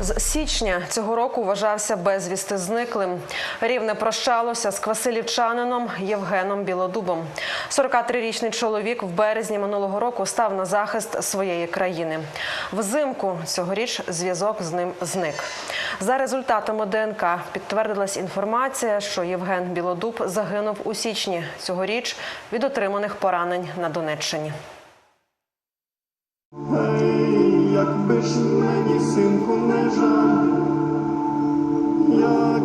З січня цього року вважався безвісти зниклим. Рівне прощалося з квасилівчанином Євгеном Білодубом. 43-річний чоловік в березні минулого року став на захист своєї країни. Взимку цьогоріч зв'язок з ним зник. За результатами ДНК підтвердилась інформація, що Євген Білодуб загинув у січні цьогоріч від отриманих поранень на Донеччині. Якби ж мені, синку,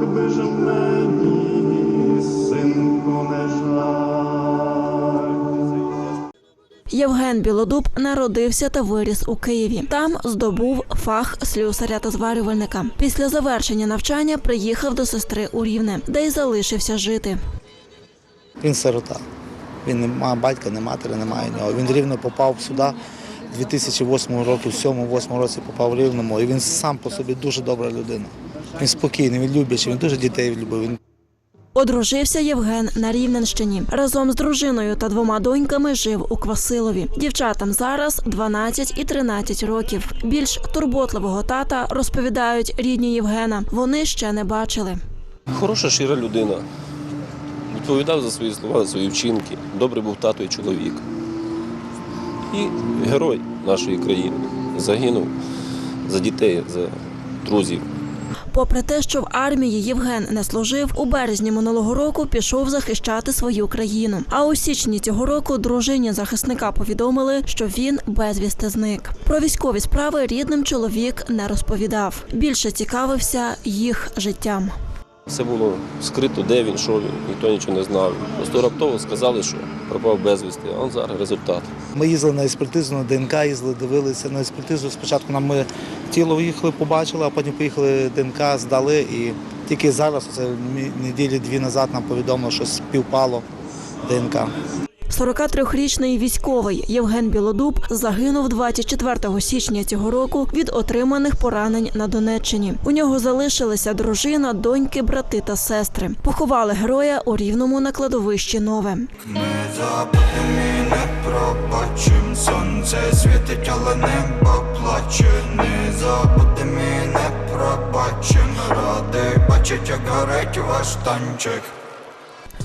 якби ж мені, синку, не жаль. Євген Білодуб народився та виріс у Києві. Там здобув фах слюсаря та зварювальника. Після завершення навчання приїхав до сестри у Рівне, де й залишився жити. Він сирота. Він не має батька, не матері, немає нього. Він рівно попав сюди. 2008 року, в 7-8 році попав в Рівному, і він сам по собі дуже добра людина. Він спокійний, він люблячий, він дуже дітей любив. Він Одружився Євген на Рівненщині. Разом з дружиною та двома доньками жив у Квасилові. Дівчатам зараз 12 і 13 років. Більш турботливого тата розповідають рідні Євгена. Вони ще не бачили. Хороша, щира людина. Відповідав за свої слова, за свої вчинки. Добрий був тато і чоловік. І герой нашої країни. Загинув за дітей, за друзів. Попри те, що в армії Євген не служив, у березні минулого року пішов захищати свою країну. А у січні цього року дружині захисника повідомили, що він безвісти зник. Про військові справи рідним чоловік не розповідав. Більше цікавився їх життям. Все було скрито, де він, що він, ніхто нічого не знав. Просто раптово сказали, що пропав безвісти, а он зараз результат. Ми їздили на експертизу, на ДНК їздили, дивилися на експертизу. Спочатку нам ми тіло їхали, побачили, а потім поїхали ДНК, здали. І тільки зараз, це неділі дві назад, нам повідомили, що співпало ДНК. 43-річний військовий Євген Білодуб загинув 24 січня цього року від отриманих поранень на Донеччині. У нього залишилися дружина, доньки, брати та сестри. Поховали героя у рівному на кладовищі нове. Не забудем і не пробачим Сонце світить, але небо плаче Не забудем і не пробачим Радий бачить, як горить ваш танчик